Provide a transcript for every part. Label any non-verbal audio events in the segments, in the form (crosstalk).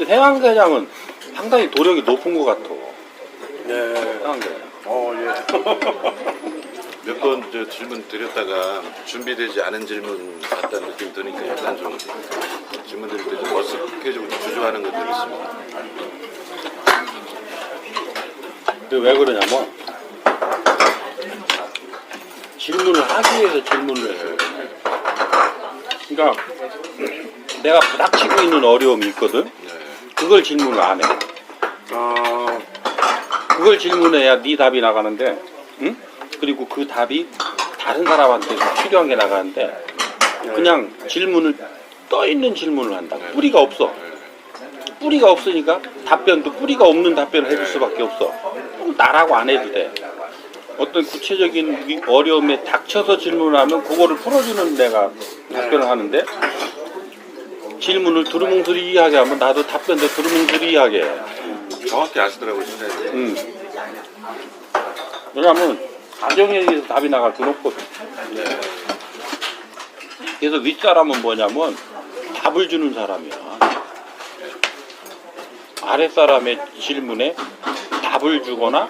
근데 해양대장은 상당히 도력이 높은 것 같아. 네. 해양대장. 어, 예. (laughs) 몇 번 저 질문 드렸다가 준비되지 않은 질문 같다는 느낌이 드니까 약간 좀 질문 드릴 때 좀 어색해지고 주저하는 것들이 있습니다. 그게 왜 그러냐면 질문을 하기 위해서 질문을 해요. 그러니까 내가 부닥치고 있는 어려움이 있거든. 네. 그걸 질문을 안 해. 아, 그걸 질문해야 네 답이 나가는데, 응? 그리고 그 답이 다른 사람한테 필요한 게 나가는데 그냥 질문을 떠 있는 질문을 한다. 뿌리가 없어. 뿌리가 없으니까 답변도 뿌리가 없는 답변을 해줄 수밖에 없어. 꼭 나라고 안 해도 돼. 어떤 구체적인 위- 어려움에 닥쳐서 질문하면 그거를 풀어주는 내가 답변을 하는데 질문을 두루뭉술이하게 하면 나도 답변도 두루뭉술이하게 해. 정확히 아시더라고요, 선생님. 음. 왜냐하면 가정에 의해서 답이 나갈 수는 없거든. 그래서 윗사람은 뭐냐면 답을 주는 사람이야. 아랫사람의 질문에 답을 주거나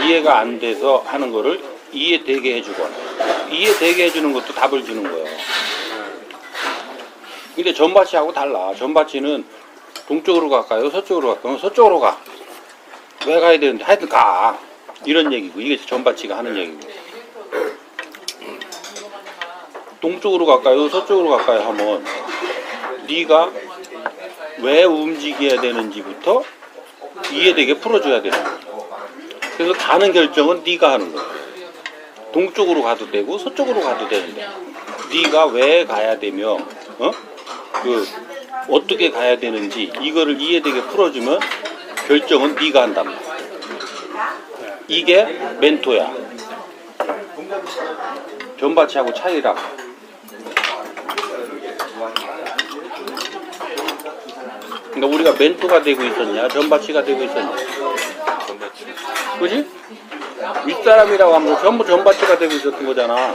이해가 안 돼서 하는 거를 이해되게 해주거나 이해되게 해주는 것도 답을 주는 거예요. 근데 전바치하고 달라. 전바치는 동쪽으로 갈까요? 서쪽으로 갈까요? 서쪽으로 가. 왜 가야 되는데 하여튼 가 이런 얘기고 이게 전바치가 하는 얘기고 동쪽으로 갈까요 서쪽으로 갈까요 하면 네가 왜 움직여야 되는지부터 이해되게 풀어줘야 되는 거야 그래서 가는 결정은 네가 하는 거야 동쪽으로 가도 되고 서쪽으로 가도 되는데 네가 왜 가야 되며 어? 그 어떻게 가야 되는지 이거를 이해되게 풀어주면 결정은 네가 한단 말이야. 이게 멘토야. 전바치하고 차이라. 그러니까 우리가 멘토가 되고 있었냐, 전바치가 되고 있었냐. 그지? 윗사람이라고 하면 전부 전바치가 되고 있었던 거잖아.